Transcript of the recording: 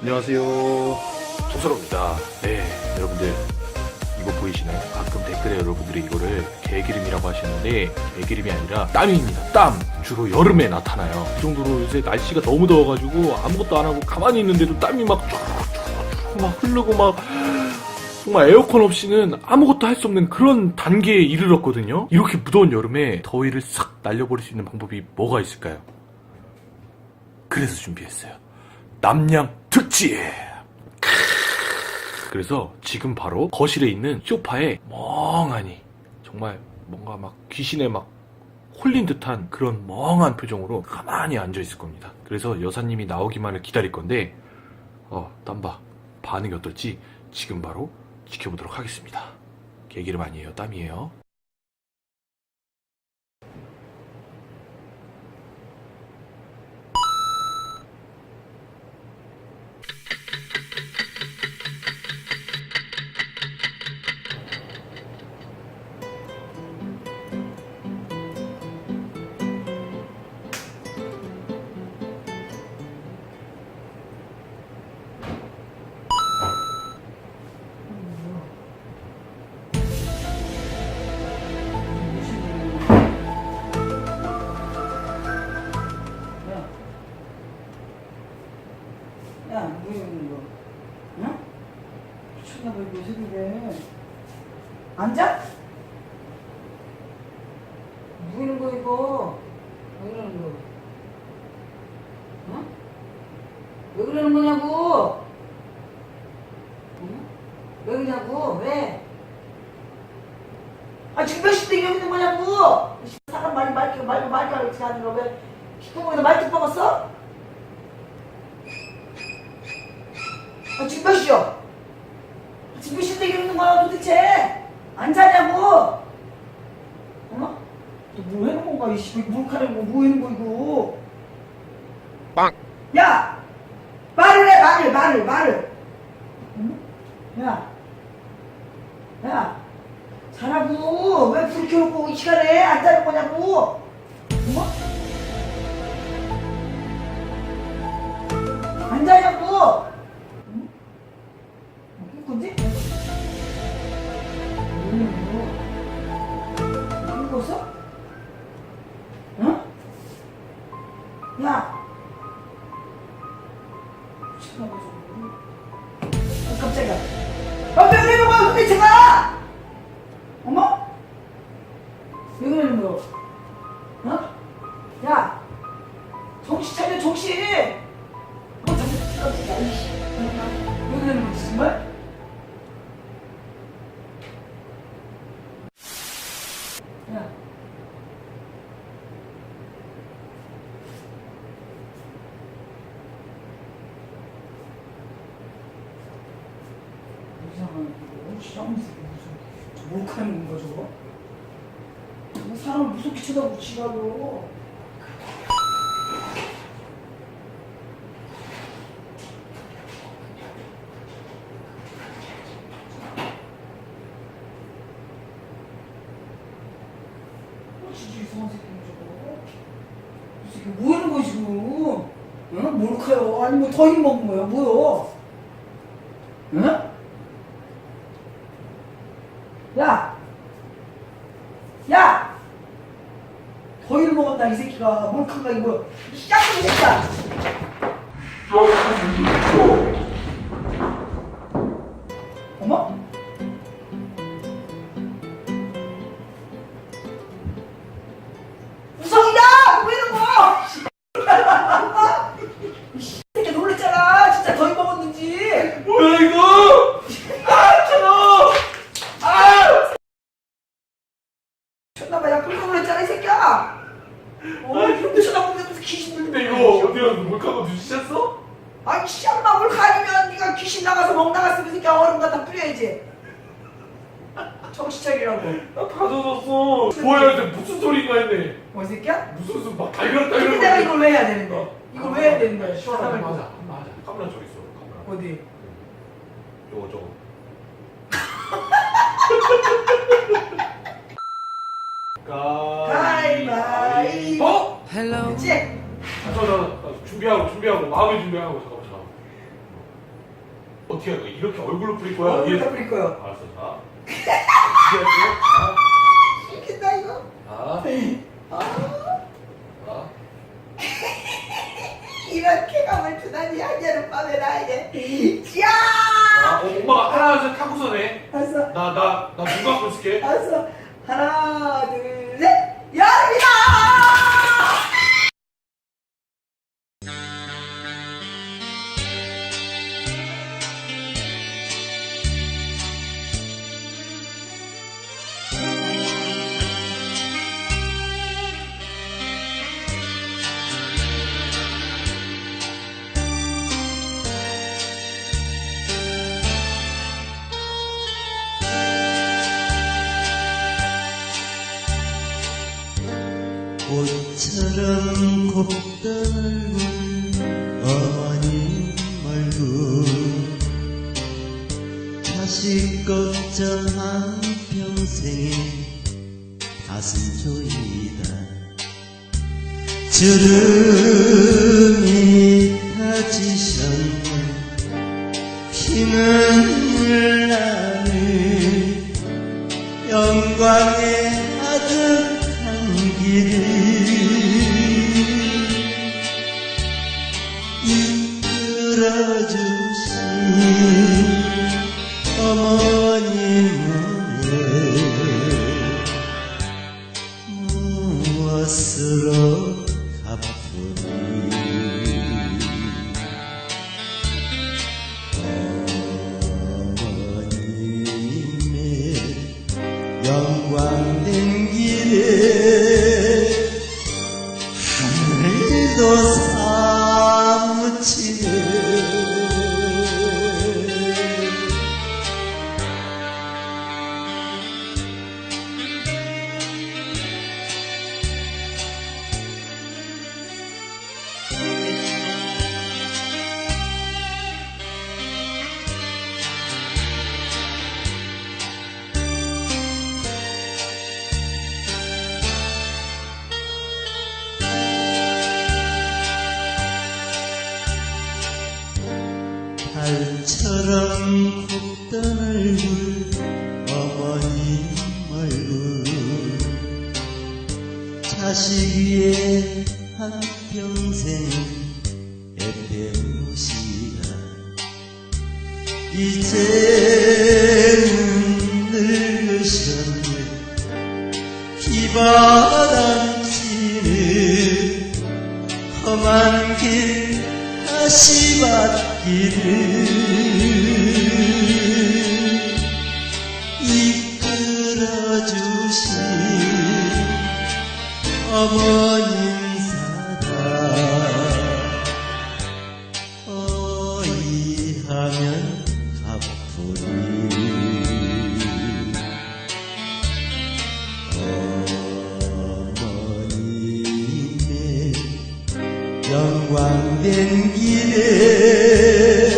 안녕하세요. 소설입니다. 네, 여러분들 이거 보이시나요? 가끔 댓글에 여러분들이 이거를 개기름이라고 하시는데 개기름이 아니라 땀입니다. 땀. 주로 여름에 나타나요. 그 정도로 요새 날씨가 너무 더워가지고 아무것도 안 하고 가만히 있는데도 땀이 막 쫙쫙쫙 막 흐르고 막 정말 에어컨 없이는 아무것도 할 수 없는 그런 단계에 이르렀거든요. 이렇게 무더운 여름에 더위를 싹 날려버릴 수 있는 방법이 뭐가 있을까요? 그래서 준비했어요. 남양 특집! 그래서 지금 바로 거실에 있는 소파에 멍하니 정말 뭔가 막 귀신에 막 홀린 듯한 그런 멍한 표정으로 가만히 앉아 있을 겁니다. 그래서 여사님이 나오기만을 기다릴 건데 어, 땀봐. 반응이 어떨지 지금 바로 지켜보도록 하겠습니다. 개기름 아니에요. 땀이에요. 그래? 앉아? 뭐 이런 거, 이거? 왜 이러는 거? 응? 왜 그러는 거냐고? 응? 왜 그러냐고? 왜? 아, 지금 몇 시인데 이러는 거냐고? 이 사람 말이 말게, 말고 말게 하지 하는 거 왜? 기쁨에다 말뚝 먹었어? 아, 지금 몇 시요? 아, 지금 몇 시인데 이러는 거야 도대체? 안 자냐고? 어? 너뭐 해놓은 건가? 이씨, 물카는 거, 뭐 해놓은 거, 이거? 빵! 야! 말을 해, 말을, 말을, 말을! 응? 야! 야! 자라고! 왜 불 켜놓고 이 시간에 안 자는 거냐고! 어? 안 자냐고! 몰카는 건가 저거? 저거 사람을 무섭게 쳐다보고 지랄로. 어, 진짜 이상한 새끼네 저거. 이 새끼 뭐 하는 거야 지금? 응? 몰카요? 아니 뭐 더힘 먹은 거야? 뭐요? 응? 야! 야! 먹었다 이 새끼가 몰카가 이거 이 짝꿍이 새끼야 눈치챘어? 아니 씨엄마 뭘 가리면 네가 귀신 나가서 멍 나갔으면 이 새끼야 얼음 갖다 뿌려야지 정신 차리라고 나 다 젖었어. 뭐야 이제 무슨 소리인가 했네. 뭐이 새끼야? 무슨 소리 막 달걀 근데. 내가 이걸 왜 해야 되는데 이걸 왜 해야 되는 거야 시원하게 사람을 맞아. 하자. 카메라 저기 있어. 카메라. 어디 저거 저거. 준비하고 준비하고 마음의 준비하고 잠깐만 잠깐만. 어떻게 할 거야? 이렇게 얼굴로 뿌릴 거야? 얼굴 얘- 다 뿌릴 거요. 알았어, 자. 어떻게 할게요? 웃긴다 이거. 자, 아, 자. 이런 쾌감을 주다니 한여름 밤에 나에게. 야! 자, 어, 엄마가 하나, 둘, 셋 하고서 해. 알았어. 나, 나, 나눈 감고 있을게. 알았어. 하나, 둘, 셋. 여름이다! 꽃처럼 곱던 얼굴 어머님 얼굴 자식 걱정 한 평생에 가슴 조이다. 주름이 다지셨네. 피는 나는 영광의 길 어머님 얼굴 자식 위에 한평생 애태우시다 이제는 늙으셨네 비바람치는 험한 길 다시 받기를 어머님 사랑 어이하면 갚으리 어머님의 영광된 길에